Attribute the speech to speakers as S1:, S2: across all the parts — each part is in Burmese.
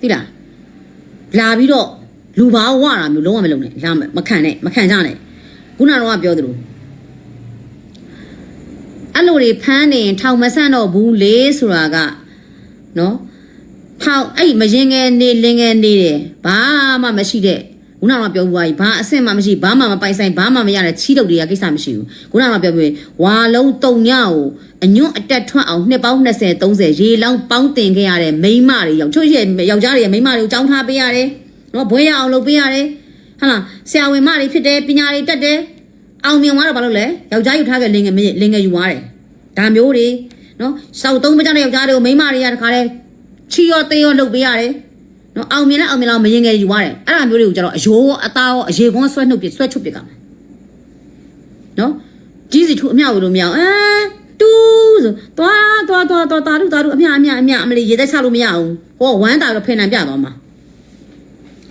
S1: သိလားလာပြီးတော့လူဘာဝတာမျိုးလုံးဝမလုံးနဲ့လာမခံနဲ့မခံကြနဲ့ခုနကတော့ပြောသလိုအဲ့လိုတွေဖမ်းနေရင်ထောင်မဆန့်တော့ဘူးလေဆိုတာကနော်ထောင်အဲ့မရင်ငယ်နေလင်ငယ်နေတယ်ဘာမှမရှိတဲ့ ခုနကပြောဘူးဘာဘာအဆင့်မှမရှိဘာမှမပိုင်ဆိုင်ဘာမှမရတဲ့ချီးတုပ်တွေကကိစ္စမရှိဘူးခုနကပြောပြီးဝါလုံးတုံညကိုအညွန့်အတက်ထွက်အောင်နှစ်ပေါင်း20 30ရေလောင်းပေါင်းတင်ခဲ့ရတဲ့မိန်းမတွေရောက်ချို့ရဲ့ယောက်ျားတွေရဲ့မိန်းမတွေကိုကြောင်းထားပေးရတယ်နော်ဘွဲရအောင်လုပ်ပေးရတယ်ဟာလားဆရာဝန်မတွေဖြစ်တယ်ပညာတွေတက်တယ်အောင်မြင်သွားတော့ဘာလို့လဲယောက်ျားယူထားခဲ့လင်ငယ်လင်ငယ်ယူသွားတယ်ဒါမျိုးတွေနော်စောက်သုံးမကြတဲ့ယောက်ျားတွေကိုမိန်းမတွေကတခါတည်းချီရောသေးရောလုပ်ပေးရတယ် နော်အောင်မြင်လဲအောင်မြင်လောက်မရင်ငယ်ယူသွားတယ်အဲ့ဒါမျိုးတွေကိုကျတော့အယိုးအသားရောအရေခွန်းဆွဲနှုတ်ပြဆွဲချုပ်ပြကမယ်နော်ကြီးစီထူအမြောက်လို့မရအောင်အဲတူးဆိုသွားသွားသွားသွားတာတို့တာတို့အမြအမြအမြအမလေးရေသက်ချလို့မရအောင်ဟောဝမ်းတာတော့ဖင်နံပြသွားမှာ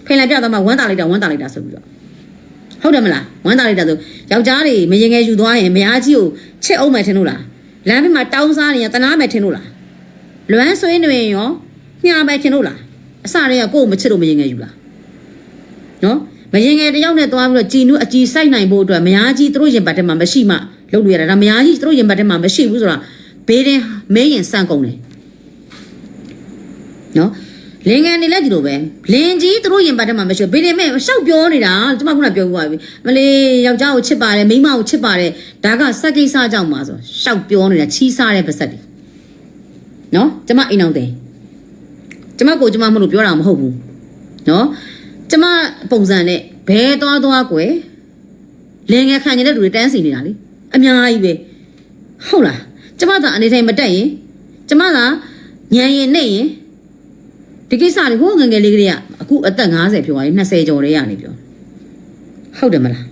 S1: ဖင်နံပြသွားမှာဝမ်းတာလိုက်တာဝမ်းတာလိုက်တာဆိုပြီးတော့ဟုတ်တယ်မလားဝမ်းတာလိုက်တာဆိုယောက်ျားတွေမရင်ငယ်ယူသွားရင်မယားကြီးကိုချစ်အောင်မယ်ထင်လို့လားလမ်းဘေးမှာတောင်းစားနေရတနာမယ်ထင်လို့လားလွမ်းဆွေးနေရင်ရောညှာမယ်ထင်လို့လား အစတည်းကကိုယ်မချစ်လို့မရင်ငယ်ယူလားနော်မရင်ငယ်တယောက်နဲ့သွားပြီးတော့ကြည်နုအကြည်စိုက်နိုင်ဖို့အတွက်မယားကြီးသူတို့ရင်ပတ်ထဲမှာမရှိမှလုပ်လို့ရတာဒါမယားကြီးသူတို့ရင်ပတ်ထဲမှာမရှိဘူးဆိုတာဘေးတင်မေးရင်စန့်ကုန်တယ်နော်လင်ငယ်နေလဲဒီလိုပဲလင်ကြီးသူတို့ရင်ပတ်ထဲမှာမရှိဘူးဘေးတင်မဲ့ရှောက်ပြောနေတာကျမခုနပြောပြသွားပြီမလေးယောက်ျားကိုချစ်ပါတယ်မိန်းမကိုချစ်ပါတယ်ဒါကစက်ကိစ္စကြောင့်ပါဆိုရှောက်ပြောနေတာချီးစားတဲ့ပါစက်တွေနော်ကျမအိမ်အောင်တယ် ကျမကိုကျမမလို့ပြောတာမဟုတ်ဘူးနော်ကျမပုံစံနဲ့ဘဲသွားသွားကွယ်လင်ငယ်ခံနေတဲ့လူတွေတန်းစီနေတာလေအများကြီးပဲဟုတ်လားကျမသာအနေထိုင်မတက်ရင်ကျမသာညံရင်နဲ့ရင်ဒီကိစ္စတွေဟိုငယ်ငယ်လေးကလေးကအခုအသက်50ဖြစ်သွားပြီ20ကျော်လေးရနေပြောဟုတ်တယ်မလား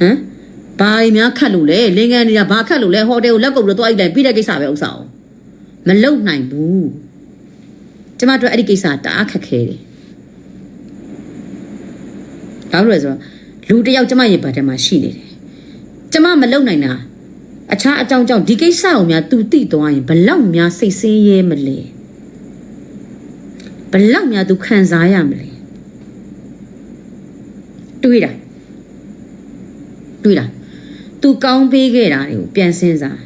S1: ဟမ်ဘာတွေများခတ်လို့လဲလင်ငယ်နေတာဘာခတ်လို့လဲဟိုတယ်ကိုလက်ကုပ်လို့တော့အဲ့တိုင်းပြီးတဲ့ကိစ္စပဲဥစ္စာအောင်မလုံနိုင်ဘူး ကျမတို့အဲ့ဒီကိစ္စတအားခက်ခဲတယ်။ဘာလို့လဲဆိုတော့လူတယောက်ကျမရဲ့ဗတ်ထဲမှာရှိနေတယ်။ကျမမလုံနိုင်တာအခြားအကြောင်းကြောင့်ဒီကိစ္စအောင်များသူတိသွားရင်ဘလောက်များစိတ်ဆင်းရဲမလဲ။ဘလောက်များသူခံစားရမလဲ။တွေးတာတွေးတာသူကောင်းပေးခဲ့တာတွေကိုပြန်စင်းစား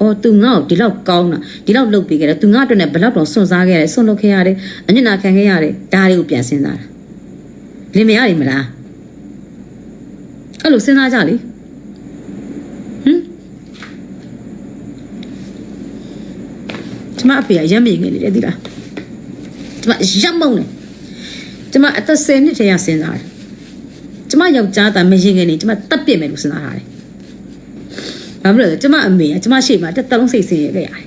S1: အော် तू ငါ့ကိုဒီလောက်ကောင်းတာဒီလောက်လုပ်ပေးခဲ့တယ် तू ငါ့အတွက်နဲ့ဘလောက်တော့စွန့်စားခဲ့ရတယ်စွန့်လုပ်ခဲ့ရတယ်အညစ်နာခံခဲ့ရတယ်ဒါတွေကိုပြန်စဉ်းစားတာလင်မရည်မလားအဲ့လိုစဉ်းစားကြလေဟမ်ကျမအဖေကရမ်းမြေငယ်နေတယ်ဒီလားကျမရမ်းမုံနေကျမအသက်10နှစ်တည်းရစဉ်းစားတယ်ကျမယောက်ျားသားမရင်ငယ်နေကျမတက်ပြစ်မယ်လို့စဉ်းစားထားတယ် ဘာဖြစ်လို့လဲကျမအမေကကျမရှေ့မှာတက်တလုံးစိတ်ဆင်းရဲခဲ့ရတယ်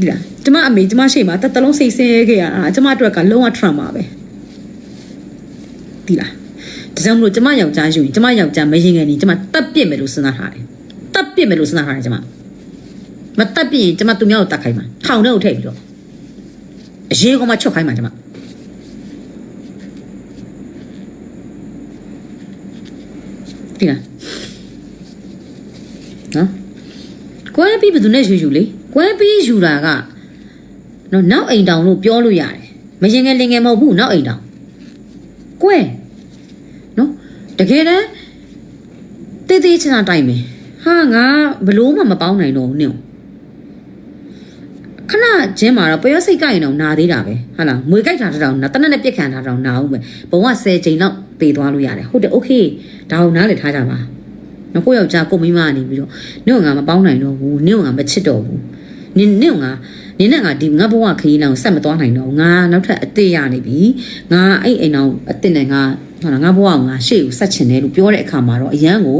S1: ဒီလားကျမအမေကျမရှေ့မှာတက်တလုံးစိတ်ဆင်းရဲခဲ့ရတာကျမအတွက်ကလုံးဝ trauma ပဲဒီလားဒါကြောင့်မလို့ကျမယောက်ျားယူရင်ကျမယောက်ျားမရင်ငယ်နေကျမတက်ပြစ်မယ်လို့စဉ်းစားထားတယ်တက်ပြစ်မယ်လို့စဉ်းစားထားတယ်ကျမမတက်ပြစ်ရင်ကျမသူများကိုတတ်ခိုင်းမှာထောင်ထဲကိုထည့်ပြီးတော့အရေးကောင်မှချုပ်ခိုင်းမှာကျမဒီလား နော်ကွဲပြီးဘယ်သူနဲ့ယူယူလေကွဲပြီးယူတာကနော်နောက်အိမ်တောင်လို့ပြောလို့ရတယ်မရင်ငယ်လင်ငယ်မဟုတ်ဘူးနောက်အိမ်တောင်ကွဲနော်တကယ်တမ်းတေးသေးချင်တာတိုင်မယ်ဟာငါဘလို့မှမပေါင်းနိုင်တော့ဘူးနင့်ခဏချင်းမှာတော့ပယောစိတ်ကြိုက်ရင်တော့နာသေးတာပဲဟာလားငွေကြိုက်တာတောင်နာတနက်နဲ့ပြက်ခံတာတောင်နာအောင်ပဲဘဝ10ချိန်လောက်ပေးသွားလို့ရတယ်ဟုတ်တယ်โอเคဒါကိုနားလည်ထားကြပါ နော်ကိုယောက်ျားကိုမိန်းမကနေပြီးတော့နင့်ကငါမပေါင်းနိုင်တော့ဘူးနင့်ကငါမချစ်တော့ဘူးနင်နင့်ကငါနင်နဲ့ငါဒီငါဘဝခရီးလောင်ဆက်မသွားနိုင်တော့ဘူးငါနောက်ထပ်အသေးရနေပြီငါအဲ့အိမ်အောင်အစ်စ်နဲ့ငါဟာငါဘဝကိုငါရှေ့ကိုဆက်ချင်တယ်လို့ပြောတဲ့အခါမှာတော့အရန်ကို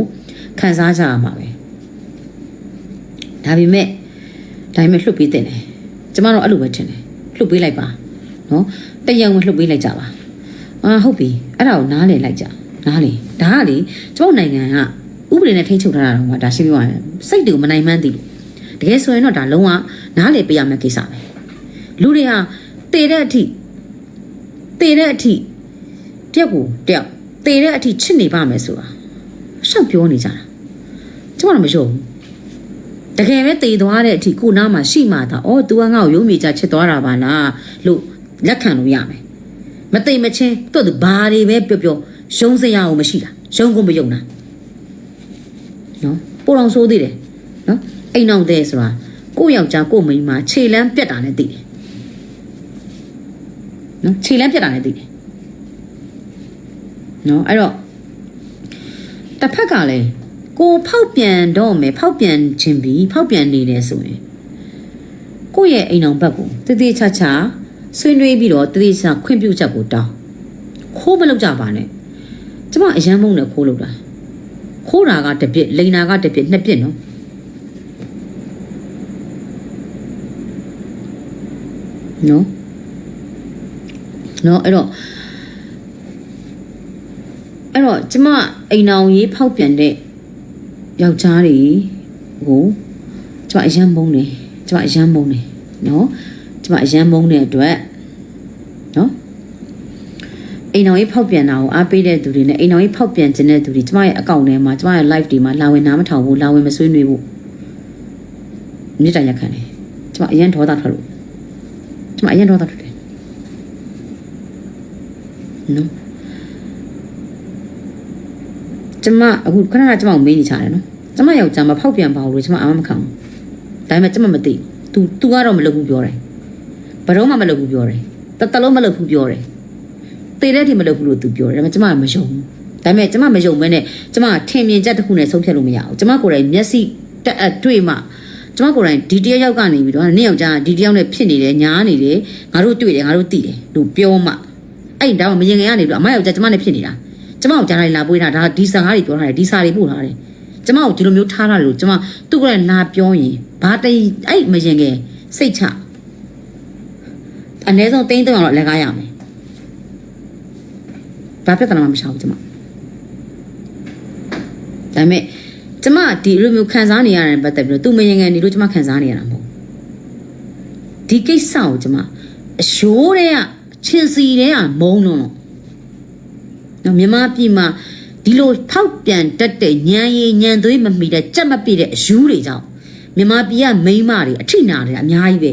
S1: ခံစားကြရမှာပဲဒါပေမဲ့ဒါပေမဲ့လှုပ်ပေးတဲ့တယ်ကျမတို့အဲ့လိုပဲထင်တယ်လှုပ်ပေးလိုက်ပါနော်တရံဝင်လှုပ်ပေးလိုက်ကြပါအာဟုတ်ပြီအဲ့ဒါကိုနားလည်လိုက်ကြနားလေဒါကလေကျမတို့နိုင်ငံကဥ ပဒေနဲ့ထိန်းချုပ်ထားတာတော့မှဒါရှင်းပြရရင်စိတ်တွေကိုမနိုင်မှန်းသိလို့တကယ်ဆိုရင်တော့ဒါလုံးဝနားလေပေးရမယ့်ကိစ္စပဲလူတွေဟာတည်တဲ့အထိတည်တဲ့အထိတယောက်ကိုတယောက်တည်တဲ့အထိချစ်နေပါမယ်ဆိုတာရှောက်ပြောနေကြတာကျမတို့မယုံဘူးတကယ်ပဲတည်သွားတဲ့အထိကိုနားမှာရှိမှသာအော် तू ကငါ့ကိုရုံးမိချချစ်သွားတာပါလားလို့လက်ခံလို့ရမယ်မသိမချင်းသူ့သူဘာတွေပဲပြောပြောရုံးစရာအောင်မရှိတာရုံးကုန်မယုံတာ နော်ပိုတော်ဆိုးသေးတယ်နော်အိမ်အောင်တဲ့ဆိုတာကိုယ့်ယောက်ျားကိုယ့်မိန်းမခြေလမ်းပြက်တာနဲ့သိတယ်နော်ခြေလမ်းပြက်တာနဲ့သိတယ်နော်အဲ့တော့တစ်ဖက်ကလည်းကိုဖောက်ပြန်တော့မယ်ဖောက်ပြန်ခြင်းပြီးဖောက်ပြန်နေတယ်ဆိုရင်ကိုယ့်ရဲ့အိမ်အောင်ဘက်ကိုတည်တည်ချာချာဆွေးနွေးပြီးတော့တည်တည်ချာခွင့်ပြုချက်ကိုတောင်းခိုးမလုပ်ကြပါနဲ့ကျမအရန်မုန်းနဲ့ခိုးလုပ်တာ ခိုးတာကတစ်ပြစ်လိန်တာကတစ်ပြစ်နှစ်ပြစ်နော်နော်နော်အဲ့တော့အဲ့တော့ကျမအိမ်အောင်ရေးဖောက်ပြန်တဲ့ယောက်ျားတွေကိုကျမအရန်မုန်းတယ်ကျမအရန်မုန်းတယ်နော်ကျမအရန်မုန်းတဲ့အတွက်နော် အိမ်အောင်ရေးဖောက်ပြန်တာကိုအားပေးတဲ့သူတွေနဲ့အိမ်အောင်ရေးဖောက်ပြန်ခြင်းတဲ့သူတွေကျမရဲ့အကောင့်ထဲမှာကျမရဲ့ live တွေမှာလာဝင်နားမထောင်ဘူးလာဝင်မဆွေးနွေးဘူးမြေတိုင်ရက်ခံတယ်ကျမအရန်ဒေါသထွက်လို့ကျမအရန်ဒေါသထွက်တယ်နော်ကျမအခုခဏခဏကျမကိုမေးနေချတယ်နော်ကျမယောက်ျားမဖောက်ပြန်ပါဘူးလို့ကျမအာမမခံဘူးဒါပေမဲ့ကျမမသိဘူး तू तू ကတော့မလုပ်ဘူးပြောတယ်ဘယ်တော့မှမလုပ်ဘူးပြောတယ်တတလုံးမလုပ်ဘူးပြောတယ် တေတဲ့ทีမလုပ်ဘူးလို့ तू ပြောတယ်ဒါပေမဲ့ကျမကမယုံဘူးဒါပေမဲ့ကျမမယုံမဲနဲ့ကျမကထင်မြင်ချက်တစ်ခုနဲ့ဆုံးဖြတ်လို့မရဘူးကျမကိုယ်တိုင်မျက်စိတက်အပ်တွေ့မှကျမကိုယ်တိုင်ဒီတယောက်ယောက်ကနေပြီးတော့နေ့ယောက်ျားဒီတယောက်နဲ့ဖြစ်နေတယ်ညားနေတယ်ငါတို့တွေ့တယ်ငါတို့သိတယ်လို့ပြောမှအဲ့ဒါမှမရင်ငယ်ကနေပြီးတော့အမယောက်ျားကျမနဲ့ဖြစ်နေတာကျမကိုကြားလိုက်လာပွေးတာဒါဒီစကားတွေပြောထားတယ်ဒီစာတွေပို့ထားတယ်ကျမကိုဒီလိုမျိုးထားတာလို့ကျမသူ့ကလည်းလာပြောရင်ဘာတိတ်အဲ့မရင်ငယ်စိတ်ချအနည်းဆုံးတင်းတုံးအောင်တော့လက်ကားရမယ် ဘာပြဿနာမှမရှောင်ဘူးကျမဒါပေမဲ့ကျမဒီလိုမျိုးခံစားနေရတဲ့ပတ်သက်ပြီးတော့သူမရင်ငယ်နေလို့ကျမခံစားနေရတာမဟုတ်ဒီကိစ္စကိုကျမအရှိုးတဲ့ကချင်းစီတဲ့ကမုံလုံးတော့နော်မြန်မာပြည်မှာဒီလိုဖောက်ပြန်တတ်တဲ့ညံရည်ညံသွေးမမီတဲ့ကြက်မပြည့်တဲ့အယူတွေကြောင့်မြန်မာပြည်ကမိန်းမတွေအထိနာတယ်အများကြီးပဲ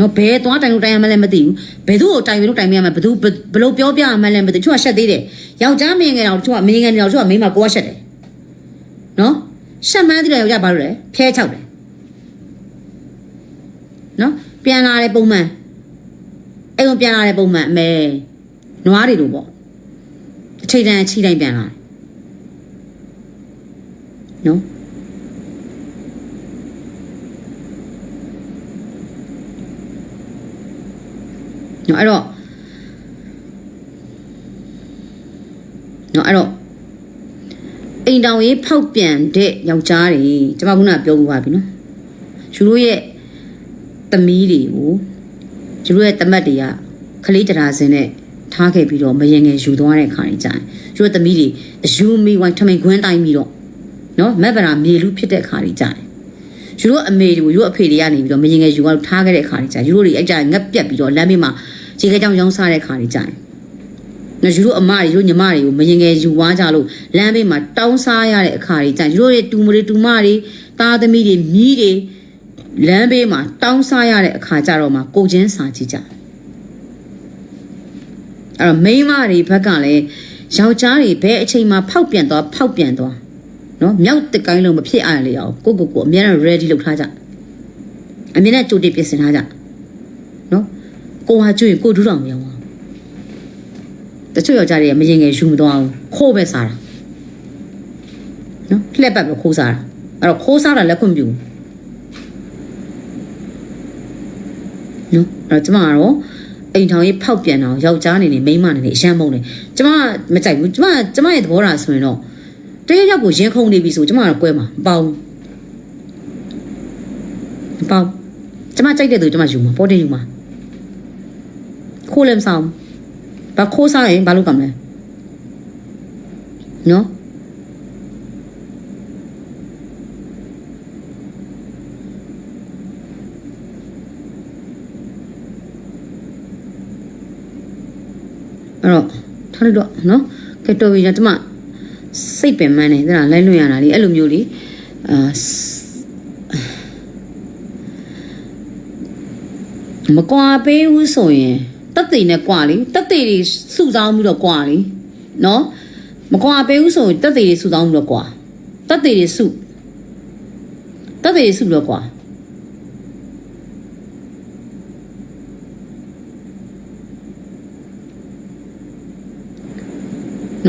S1: နော်ဘယ်သွားတိုင်လို့တိုင်ရမှလည်းမသိဘူးဘယ်သူ့ကိုတိုင်လို့တိုင်မရမှဘယ်သူဘယ်လိုပြောပြရမှလည်းမသိဘူးသူကရှက်သေးတယ်ယောက်ျားမင်းငယ်တော့သူကမင်းငယ်နေတော့သူကမိန်းမကိုကရှက်တယ်နော်ရှက်မှန်းသေးတယ်ယောက်ျားဘာလို့လဲဖဲချောက်တယ်နော်ပြန်လာတယ်ပုံမှန်အဲ့ကောင်ပြန်လာတယ်ပုံမှန်အမဲနွားတွေလိုပေါ့အချိန်တန်အချိန်တိုင်းပြန်လာတယ်နော် နော်အဲ့တော့နော်အဲ့တော့အိမ်တောင်ရေးဖောက်ပြန်တဲ့ယောက်ျားတွေကျွန်မခုနကပြောပြပါပြီနော်သူတို့ရဲ့သမီးတွေကိုသူတို့ရဲ့တမတ်တွေကခလေးတရာစင်းနဲ့ထားခဲ့ပြီးတော့မရင်ငယ်ယူသွားတဲ့ခါကြီးကြာရင်သူတို့သမီးတွေအယူမီဝိုင်းထမိန်ခွန်းတိုင်းပြီးတော့နော်မက်ဗရာမြေလူဖြစ်တဲ့ခါကြီးကြာရင်ယူတို့အမေတွေကိုယူအဖေတွေကနေပြီးတော့မရင်ငယ်ယူကတော့ထားခဲ့တဲ့ခါကြီးကြာယူတို့တွေအဲ့ကြာငက်ပြက်ပြီးတော့လမ်းမေးမှာ ခြေကကြောင်ရောင်းစားတဲ့ခါကြီးကြာရင်နော်ယူတို့အမတွေယူတို့ညီမတွေကိုမရင်ငယ်ယူွားကြလို့လမ်းဘေးမှာတောင်းစားရတဲ့အခါကြီးကြာယူတို့ရဲ့တူမတွေတူမတွေသားသမီးတွေမြီးတွေလမ်းဘေးမှာတောင်းစားရတဲ့အခါကြတော့မှကိုချင်းစာကြည့်ကြတယ်အဲ့တော့မိန်းမတွေဘက်ကလည်းယောက်ျားတွေဘယ်အချိန်မှာဖောက်ပြန်သွားဖောက်ပြန်သွားနော်မြောက်တကိုင်းလုံးမဖြစ်အားလေအောင်ကိုကိုကိုအများနဲ့ ready လုပ်ထားကြအမြဲတမ်းကြိုတင်ပြင်ဆင်ထားကြနော် ကိုဟာကျွရင်ကိုဒူးတော်မရောအောင်တချို့ယောက်ျားတွေကမရင်ငယ်ယူမသွားဘူးခိုးပဲစားတာနော်လှက်ပတ်ပဲခိုးစားတာအဲ့တော့ခိုးစားတာလက်ခွင့်ပြုနော်အဲ့တော့ကျမကတော့အိမ်ထောင်ရေးဖောက်ပြန်အောင်ယောက်ျားအနေနဲ့မိန်းမအနေနဲ့အရန်မုန်းတယ်ကျမမကြိုက်ဘူးကျမကျမရဲ့သဘောထားဆိုရင်တော့တရက်ရက်ကိုရင်ခုန်နေပြီဆိုကျမကတော့ကွဲမှာမပေါဘူးမပေါကျမကြိုက်တဲ့သူကျမယူမှာပေါ်တင်ယူမှာ ခိုးလည်းမဆောင်ဘာခိုးဆောင်ရင်ဘာလုပ်ကမလဲနော်အဲ့တော့ထားလိုက်တော့နော်ကဲတော်ပြီကျွန်မစိတ်ပင်မန်းနေဒါလိုက်လို့ရတာလေအဲ့လိုမျိုးလေအာမကွာပေးဘူးဆိုရင် သေးနဲ့ကွာလေတက်သေးတွေစုဆောင်းပြီးတော့ကွာလေနော်မကွာပေးဘူးဆိုရင်တက်သေးတွေစုဆောင်းပြီးတော့ကွာတက်သေးတွေစုတက်သေးတွေစုပြီးတော့ကွာ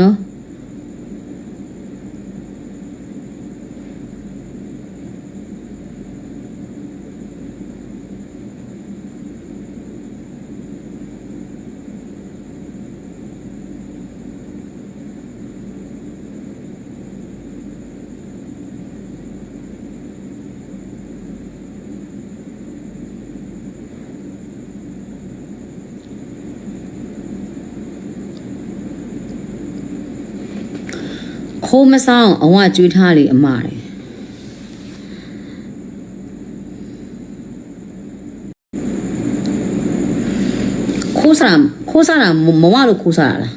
S1: နော် ခိုးမဆောင်အဝကျွေးထားလေအမတယ်ခိုးစားခိုးစားတာမမဝလို့ခိုးစားတာလား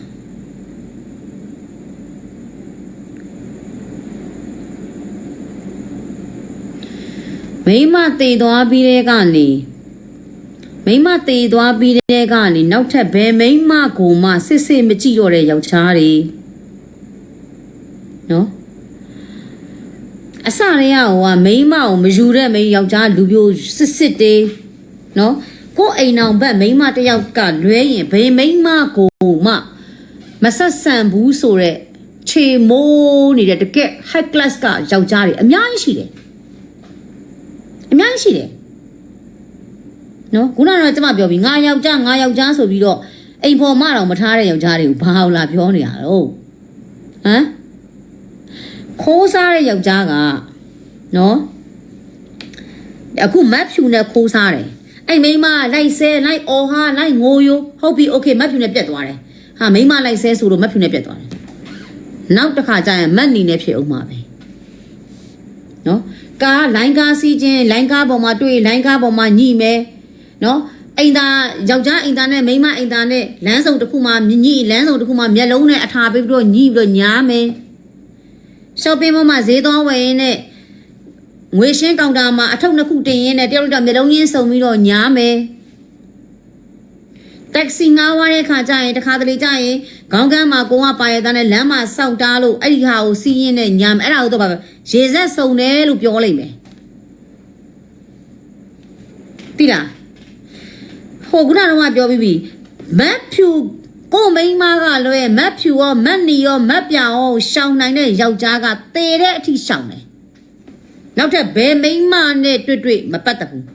S1: မိမတည်သွားပြီးတဲ့ကနေမိမတည်သွားပြီးတဲ့ကနေနောက်ထပ်ဘယ်မိမကိုမှစစ်စစ်မကြည့်တော့တဲ့ယောက်ျားတွေ နော်အစရေကဟိုကမိန်းမကိုမယူတဲ့မိန်းယောက်ျားလူပြိုစစ်စစ်တေးနော်ကိုယ်အိမ်အောင်ဘက်မိန်းမတစ်ယောက်ကလွဲရင်ဘယ်မိန်းမကိုမှမဆက်ဆံဘူးဆိုတော့ခြေမိုးနေတဲ့တကက် high class ကယောက်ျားတွေအများကြီးရှိတယ်အများကြီးရှိတယ်နော်ခုနကတော့ကျမပြောပြီးငါယောက်ျားငါယောက်ျားဆိုပြီးတော့အိမ်ပေါ်မတော့မထားတဲ့ယောက်ျားတွေကိုဘာလို့လာပြောနေရတော့ဟမ် ခိုးစားတဲ့ယောက်ျားကနော်အခုမတ်ဖြူနဲ့ခိုးစားတယ်အဲ့မိန်းမလိုက်ဆဲလိုက်အော်ဟာလိုက်ငိုယိုဟုတ်ပြီโอเคမတ်ဖြူနဲ့ပြတ်သွားတယ်ဟာမိန်းမလိုက်ဆဲဆိုလို့မတ်ဖြူနဲ့ပြတ်သွားတယ်နောက်တစ်ခါကျရင်မတ်နီနဲ့ဖြစ်အောင်မှာပဲနော်ကားလိုင်းကားစီးခြင်းလိုင်းကားပေါ်မှာတွေ့လိုင်းကားပေါ်မှာညှိမယ်နော်အိမ်သားယောက်ျားအိမ်သားနဲ့မိန်းမအိမ်သားနဲ့လမ်းစုံတစ်ခုမှညှိလမ်းစုံတစ်ခုမှမျက်လုံးနဲ့အထာပေးပြီးတော့ညှိပြီးတော့ညားမယ် shopping mall မှာဈေးသွားဝယ်ရင်းနဲ့ငွေရှင်းကောင်တာမှာအထုပ်နှစ်ခုတင်ရင်းနဲ့တယောက်တစ်ယောက်မျက်လုံးချင်းစုံပြီးတော့ညားမယ်တက္ကစီငားဝါတဲ့ခါကျရင်တခါတလေကျရင်ခေါင်းကမ်းမှာကိုကပါရတဲ့နဲ့လမ်းမှာစောင့်တားလို့အဲ့ဒီဟာကိုစီးရင်နဲ့ညာမယ်အဲ့ဒါကိုတော့ပါပဲရေဆက်စုံတယ်လို့ပြောလိုက်မယ်တိလားဟိုခုနကတော့ပြောပြီးပြီမတ်ဖြူ ကိုမိန်းမကလွဲမတ်ဖြူရောမတ်နီရောမတ်ပြောင်ရောရှောင်းနိုင်တဲ့ယောက်ျားကတေတဲ့အထိရှောင်းတယ်နောက်ထပ်ဘယ်မိန်းမနဲ့တွေ့တွေ့မပတ်သက်ဘူး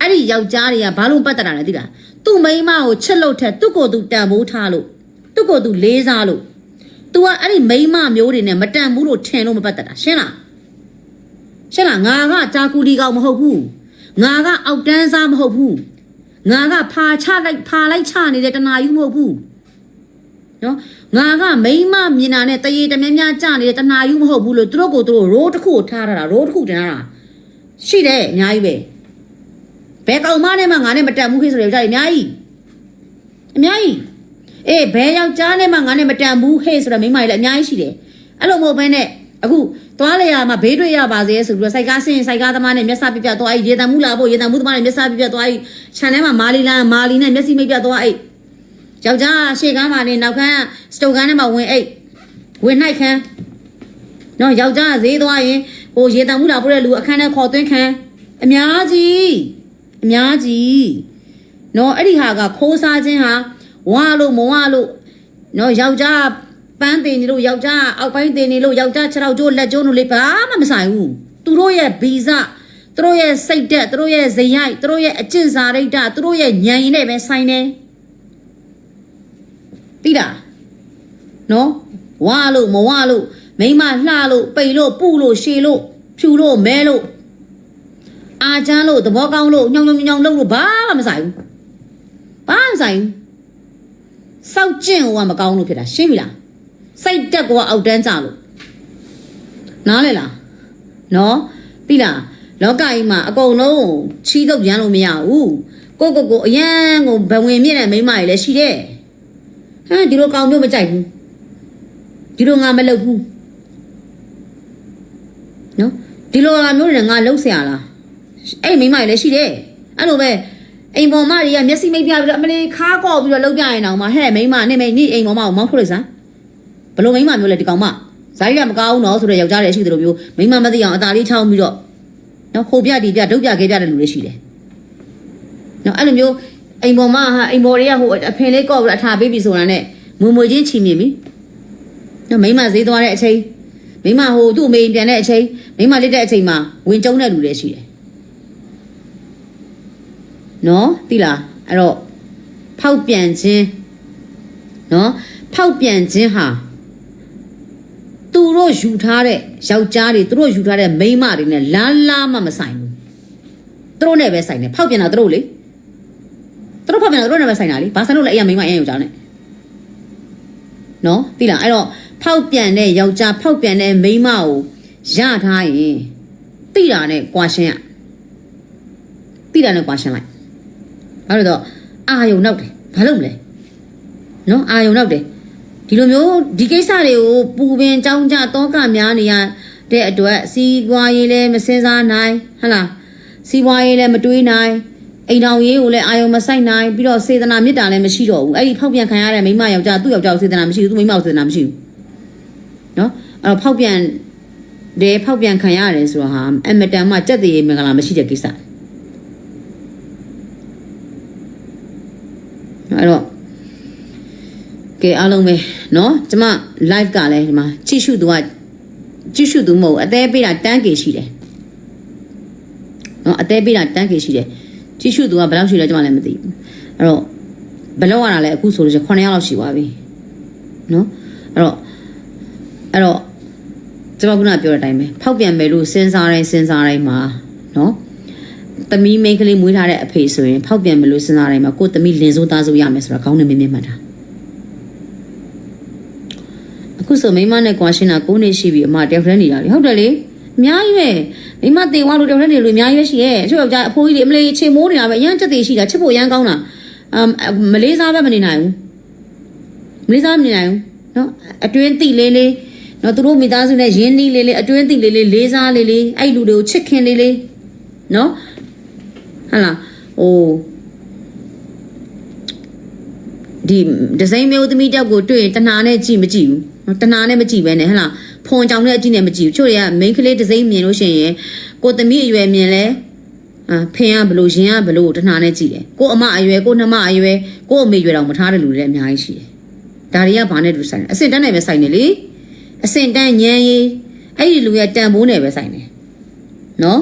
S1: အဲ့ဒီယောက်ျားတွေကဘာလို့ပတ်သက်တာလဲသိလားသူ့မိန်းမကိုချစ်လို့ထက်သူ့ကိုယ်သူတန်ဖိုးထားလို့သူ့ကိုယ်သူလေးစားလို့ तू ကအဲ့ဒီမိန်းမမျိုးတွေနဲ့မတန်ဘူးလို့ထင်လို့မပတ်သက်တာရှင်းလားရှင်းလားငါကကြာကူလီကောင်မဟုတ်ဘူးငါကအောက်တန်းစားမဟုတ်ဘူး ငါကဖာချလိုက်ဖာလိုက်ချနေတဲ့တနာယူမဟုတ်ဘူးနော်ငါကမိမမြင်တာနဲ့တရေတမြများကြနေတဲ့တနာယူမဟုတ်ဘူးလို့သူတို့ကိုသူတို့ရိုးတစ်ခုကိုထားထားတာရိုးတစ်ခုတင်ထားတာရှိတယ်အများကြီးပဲဘယ်ကောင်မနဲ့မှငါနဲ့မတက်ဘူးခေဆိုတဲ့ယောက်ျားကြီးအများကြီးအများကြီးအေးဘယ်ယောက်ျားနဲ့မှငါနဲ့မတန်ဘူးဟေ့ဆိုတော့မိန်းမကြီးလည်းအများကြီးရှိတယ်အဲ့လိုမဟုတ်ဘဲနဲ့အခု သွားလေရမှာဘေးတွေ့ရပါစေဆိုပြီးတော့စိုက်ကားဆင်းစိုက်ကားသမားနဲ့မျက်စာပြပြသွားအိရေတံမှုလာဖို့ရေတံမှုသမားနဲ့မျက်စာပြပြသွားအိခြံထဲမှာမာလီလန်မာလီနဲ့မျက်စိမိတ်ပြသွားအိယောက်ျားရှေ့ကမ်းမှာနေနောက်ခန်းစတုတ်ကန်းထဲမှာဝင်အိဝင်နှိုက်ခန်းနော်ယောက်ျားဈေးသွားရင်ဟိုရေတံမှုလာဖို့တဲ့လူအခန်းထဲခေါ်သွင်းခန်းအများကြီးအများကြီးနော်အဲ့ဒီဟာကခိုးစားခြင်းဟာဝါလို့မဝလို့နော်ယောက်ျား ပန်းတင်နေလို့ယောက်ျားအောက်ပိုင်းတင်နေလို့ယောက်ျားခြေထောက်ကျိုးလက်ကျိုးလို့လေဘာမှမဆိုင်ဘူးသူတို့ရဲ့ဗီဇသူတို့ရဲ့စိတ်တက်သူတို့ရဲ့ဇယိုက်သူတို့ရဲ့အကျင့်စာရိတ္တသူတို့ရဲ့ဉာဏ်ရည်နဲ့ပဲဆိုင်တယ်တိလားနော်ဝါလို့မဝလို့မိမလှလို့ပိတ်လို့ပူလို့ရှည်လို့ဖြူလို့မဲလို့အာချမ်းလို့သဘောကောင်းလို့ညောင်ညောင်ညောင်လို့ဘာမှမဆိုင်ဘူးဘာမှမဆိုင်ဘူးစောက်ကျင့်ဟိုကမကောင်းလို့ဖြစ်တာရှင်းပြီလား စိတ်တက်ကွာအောက်တန်းကြလို့နားလေလားနော်ပြီလားလောကကြီးမှာအကုန်လုံးချီးတော့ပြန်လို့မရဘူးကိုကိုကိုအရန်ကိုဘဝင်မြင့်တဲ့မိမကြီးလည်းရှိတယ်ဟမ်ဒီလိုကောင်မျိုးမကြိုက်ဘူးဒီလိုငါမလုပ်ဘူးနော်ဒီလိုလာမျိုးတွေငါလှုပ်ဆရာလားအဲ့မိမကြီးလည်းရှိတယ်အဲ့လိုပဲအိမ်ပေါ်မတွေကမျက်စိမိတ်ပြပြီးတော့အမလေးခါကော့ပြီးတော့လှုပ်ပြရင်တောင်မှဟဲ့မိမနဲ့မိနေအိမ်ပေါ်မကိုမောင်းထုတ်လိုက်စမ်း ဘလို့မိန်းမမျိုးလဲဒီကောင်မဇာတိကမကောင်းဘူးနော်ဆိုတော့ယောက်ျားတွေရှိတယ်လို့မျိုးမိန်းမမသိအောင်အသာလေးချောင်းပြီးတော့နော်ခိုပြတီပြဒုတ်ပြခဲပြတဲ့လူတွေရှိတယ်နော်အဲ့လိုမျိုးအိမ်ပေါ်မှာဟာအိမ်ပေါ်တွေကဟိုအဖင်လေးကော့ပြီးတော့အထာပေးပြီဆိုတာနဲ့မွေမွေချင်းချီမြင်ပြီနော်မိန်းမဈေးသွားတဲ့အချိန်မိန်းမဟိုသူ့အမေပြန်တဲ့အချိန်မိန်းမလက်တဲ့အချိန်မှာဝင်ကျုံတဲ့လူတွေရှိတယ်နော်သိလားအဲ့တော့ဖောက်ပြန်ခြင်းနော်ဖောက်ပြန်ခြင်းဟာ သူတို့ယူထားတဲ့ယောက်ျားတွေသူတို့ယူထားတဲ့မိန်းမတွေနဲ့လားလားမှမဆိုင်ဘူးသူတို့နဲ့ပဲဆိုင်တယ်ဖောက်ပြန်တာသူတို့လေသူတို့ဖောက်ပြန်တာသူတို့နဲ့ပဲဆိုင်တာလေဘာဆိုင်လို့လဲအဲ့ရမိန်းမအဲ့ရယောက်ျားနဲ့နော်သိလားအဲ့တော့ဖောက်ပြန်တဲ့ယောက်ျားဖောက်ပြန်တဲ့မိန်းမကိုရထားရင်တိတာနဲ့ကွာရှင်းရတိတာနဲ့ကွာရှင်းလိုက်အဲ့တော့အာယုံနောက်တယ်ဘာလုပ်မလဲနော်အာယုံနောက်တယ် ဒီလိုမျိုးဒီကိစ္စတွေကိုပူပင်ကြောင်းကြတောကများနေရတဲ့အတွက်စီးပွားရေးလည်းမစင်စားနိုင်ဟဟလားစီးပွားရေးလည်းမတွေးနိုင်အိမ်တော်ရေးကိုလည်းအာယုံမဆိုင်နိုင်ပြီးတော့စေတနာမေတ္တာလည်းမရှိတော့ဘူးအဲ့ဒီဖောက်ပြန်ခံရတဲ့မိန်းမယောက်ျားသူ့ယောက်ျားကိုစေတနာမရှိဘူးသူ့မိန်းမကိုစေတနာမရှိဘူးနော်အဲ့တော့ဖောက်ပြန်တယ်ဖောက်ပြန်ခံရတယ်ဆိုတော့ဟာအမတန်မှကြက်တည်မင်္ဂလာမရှိတဲ့ကိစ္စအဲ့တော့ ကဲအားလုံးပဲเนาะကျမ live ကလည်းဒီမှာကြည့်ရှုသူကကြည့်ရှုသူမဟုတ်ဘူးအသေးပေးတာတန်းကေရှိတယ်เนาะအသေးပေးတာတန်းကေရှိတယ်ကြည့်ရှုသူကဘယ်လောက်ရှိလဲကျမလည်းမသိဘူးအဲ့တော့ဘယ်လောက်ရတာလဲအခုဆိုလို့ရှိရင်9ယောက်လောက်ရှိသွားပြီเนาะအဲ့တော့အဲ့တော့ကျမကပြောတဲ့အတိုင်းပဲဖောက်ပြန်မယ်လို့စဉ်းစားတိုင်းစဉ်းစားတိုင်းမှာเนาะသမီးမိန်းကလေးမွေးထားတဲ့အဖေဆိုရင်ဖောက်ပြန်မယ်လို့စဉ်းစားတိုင်းမှာကိုယ်သမီးလင်စိုးသားစိုးရမယ်ဆိုတာခေါင်းနဲ့မင်းမင်းမှတ်တာ ခုဆိုမိန်းမနဲ့ကွာရှင်းတာ9နှစ်ရှိပြီအမတယောက်တည်းနေတာလေဟုတ်တယ်လေအများကြီးပဲမိန်းမတေဝါလို့တယောက်တည်းနေလို့အများကြီးပဲရှိရဲ့အချို့ယောက်ျားအဖိုးကြီးတွေအမလေးချိန်မိုးနေတာပဲအရန်ကြက်သေးရှိတာချစ်ဖို့အရန်ကောင်းတာအမ်မလေးစားပဲမနေနိုင်ဘူးမလေးစားမနေနိုင်ဘူးနော်အတွင်းတိလေးလေးနော်သူတို့မိသားစုနဲ့ရင်းနှီးလေးလေးအတွင်းတိလေးလေးလေးစားလေးလေးအဲ့လူတွေကိုချစ်ခင်လေးလေးနော်ဟဟလားဟိုဒီဒီဇိုင်းမျိုးသမီးတောက်ကိုတွေ့ရင်တနာနဲ့ကြည့်မကြည့်ဘူးနော် တနာနဲ့မကြည့်ပဲနဲ့ဟဟလားဖုန်ကြောင်နဲ့အကြည့်နဲ့မကြည့်ဘူးချို့တွေကမိန်းကလေးဒီဇိုင်းမြင်လို့ရှိရင်ကိုသမီးအရွယ်မြင်လဲအာဖင်ကဘလို့ရင်ကဘလို့တနာနဲ့ကြည့်တယ်ကိုအမအရွယ်ကိုနှမအရွယ်ကိုအမေရွယ်တော့မထားတဲ့လူတွေလည်းအများကြီးရှိတယ်ဒါတွေကဘာနဲ့တူဆိုင်လဲအစင်တန်းနဲ့ပဲဆိုင်နေလေအစင်တန်းညံရေးအဲ့ဒီလူရဲ့တန်ဖိုးနဲ့ပဲဆိုင်တယ်နော်